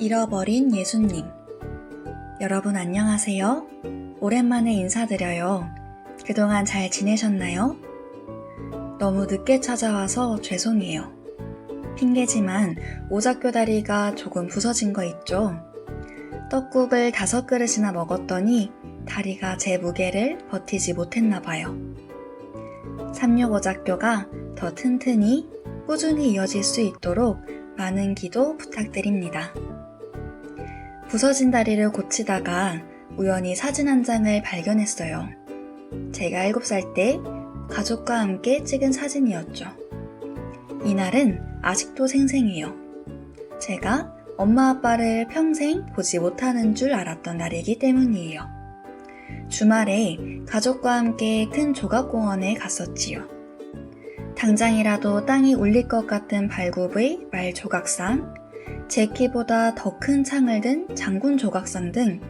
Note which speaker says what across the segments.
Speaker 1: 잃어버린 예수님. 여러분 안녕하세요. 오랜만에 인사드려요. 그동안 잘 지내셨나요? 너무 늦게 찾아와서 죄송해요. 핑계지만 오작교 다리가 조금 부서진 거 있죠? 떡국을 다섯 그릇이나 먹었더니 다리가 제 무게를 버티지 못했나 봐요. 36오작교가 더 튼튼히 꾸준히 이어질 수 있도록 많은 기도 부탁드립니다. 부서진 다리를 고치다가 우연히 사진 한 장을 발견했어요. 제가 7살 때 가족과 함께 찍은 사진이었죠. 이날은 아직도 생생해요. 제가 엄마 아빠를 평생 보지 못하는 줄 알았던 날이기 때문이에요. 주말에 가족과 함께 큰 조각공원에 갔었지요. 당장이라도 땅이 울릴 것 같은 발굽의 말 조각상, 제 키보다 더 큰 창을 든 장군 조각상 등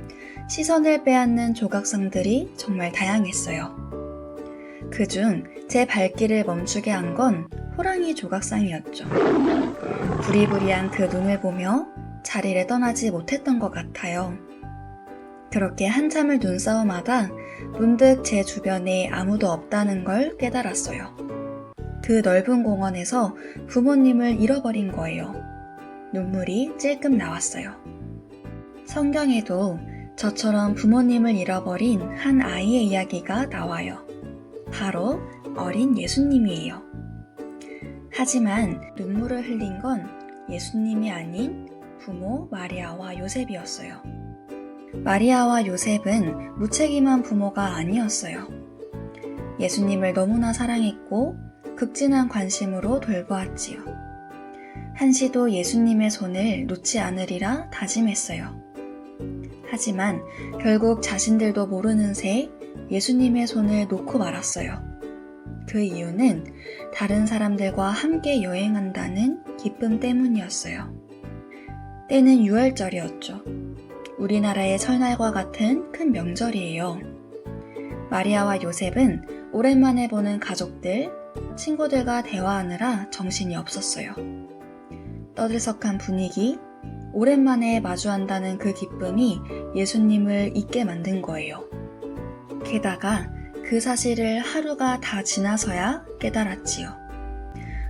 Speaker 1: 시선을 빼앗는 조각상들이 정말 다양했어요. 그중 제 발길을 멈추게 한 건 호랑이 조각상이었죠. 부리부리한 그 눈을 보며 자리를 떠나지 못했던 것 같아요. 그렇게 한참을 눈싸움하다 문득 제 주변에 아무도 없다는 걸 깨달았어요. 그 넓은 공원에서 부모님을 잃어버린 거예요. 눈물이 찔끔 나왔어요. 성경에도 저처럼 부모님을 잃어버린 한 아이의 이야기가 나와요. 바로 어린 예수님이에요. 하지만 눈물을 흘린 건 예수님이 아닌 부모 마리아와 요셉이었어요. 마리아와 요셉은 무책임한 부모가 아니었어요. 예수님을 너무나 사랑했고 극진한 관심으로 돌보았지요. 한시도 예수님의 손을 놓지 않으리라 다짐했어요. 하지만 결국 자신들도 모르는 새 예수님의 손을 놓고 말았어요. 그 이유는 다른 사람들과 함께 여행한다는 기쁨 때문이었어요. 때는 6월절이었죠. 우리나라의 설날과 같은 큰 명절이에요. 마리아와 요셉은 오랜만에 보는 가족들, 친구들과 대화하느라 정신이 없었어요. 떠들썩한 분위기, 오랜만에 마주한다는 그 기쁨이 예수님을 잊게 만든 거예요. 게다가 그 사실을 하루가 다 지나서야 깨달았지요.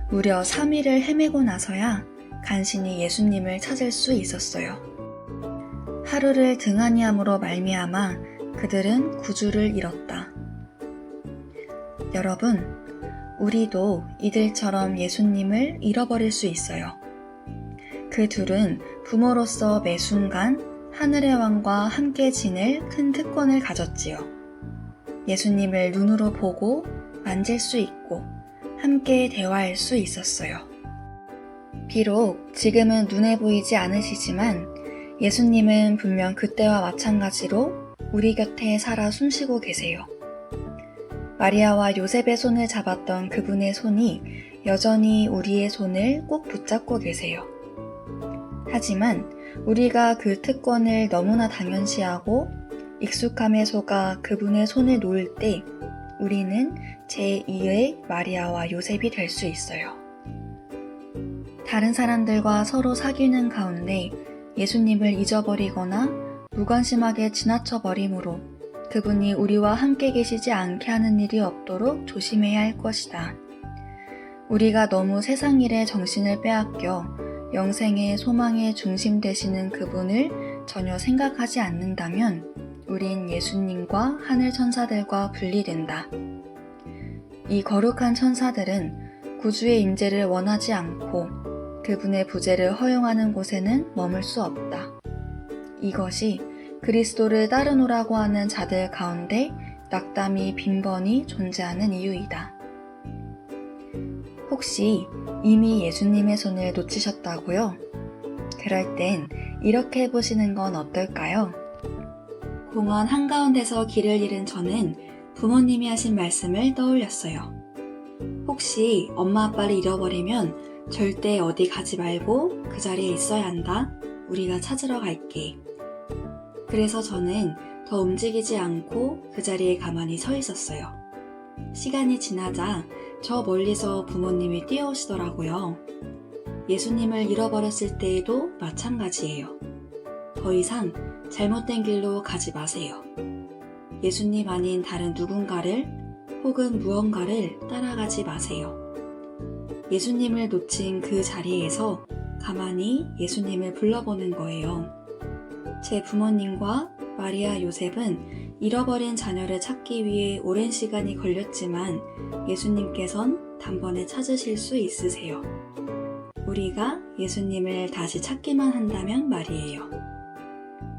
Speaker 1: 무려 3일을 헤매고 나서야 간신히 예수님을 찾을 수 있었어요. 하루를 등한히 함으로 말미암아 그들은 구주를 잃었다. 여러분, 우리도 이들처럼 예수님을 잃어버릴 수 있어요. 그 둘은 부모로서 매 순간 하늘의 왕과 함께 지낼 큰 특권을 가졌지요. 예수님을 눈으로 보고 만질 수 있고 함께 대화할 수 있었어요. 비록 지금은 눈에 보이지 않으시지만 예수님은 분명 그때와 마찬가지로 우리 곁에 살아 숨쉬고 계세요. 마리아와 요셉의 손을 잡았던 그분의 손이 여전히 우리의 손을 꼭 붙잡고 계세요. 하지만 우리가 그 특권을 너무나 당연시하고 익숙함에 속아 그분의 손을 놓을 때 우리는 제2의 마리아와 요셉이 될 수 있어요. 다른 사람들과 서로 사귀는 가운데 예수님을 잊어버리거나 무관심하게 지나쳐 버림으로 그분이 우리와 함께 계시지 않게 하는 일이 없도록 조심해야 할 것이다. 우리가 너무 세상 일에 정신을 빼앗겨 영생의 소망의 중심 되시는 그분을 전혀 생각하지 않는다면 우린 예수님과 하늘 천사들과 분리된다. 이 거룩한 천사들은 구주의 임재를 원하지 않고 그분의 부재를 허용하는 곳에는 머물 수 없다. 이것이 그리스도를 따르노라고 하는 자들 가운데 낙담이 빈번히 존재하는 이유이다. 혹시 이미 예수님의 손을 놓치셨다고요? 그럴 땐 이렇게 해보시는 건 어떨까요? 공원 한가운데서 길을 잃은 저는 부모님이 하신 말씀을 떠올렸어요. 혹시 엄마 아빠를 잃어버리면 절대 어디 가지 말고 그 자리에 있어야 한다. 우리가 찾으러 갈게. 그래서 저는 더 움직이지 않고 그 자리에 가만히 서 있었어요. 시간이 지나자 저 멀리서 부모님이 뛰어오시더라고요. 예수님을 잃어버렸을 때에도 마찬가지예요. 더 이상 잘못된 길로 가지 마세요. 예수님 아닌 다른 누군가를 혹은 무언가를 따라가지 마세요. 예수님을 놓친 그 자리에서 가만히 예수님을 불러보는 거예요. 제 부모님과 마리아 요셉은 잃어버린 자녀를 찾기 위해 오랜 시간이 걸렸지만 예수님께선 단번에 찾으실 수 있으세요. 우리가 예수님을 다시 찾기만 한다면 말이에요.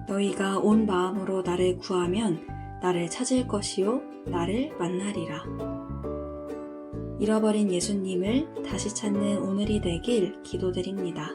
Speaker 1: 너희가 온 마음으로 나를 구하면 나를 찾을 것이요 나를 만나리라. 잃어버린 예수님을 다시 찾는 오늘이 되길 기도드립니다.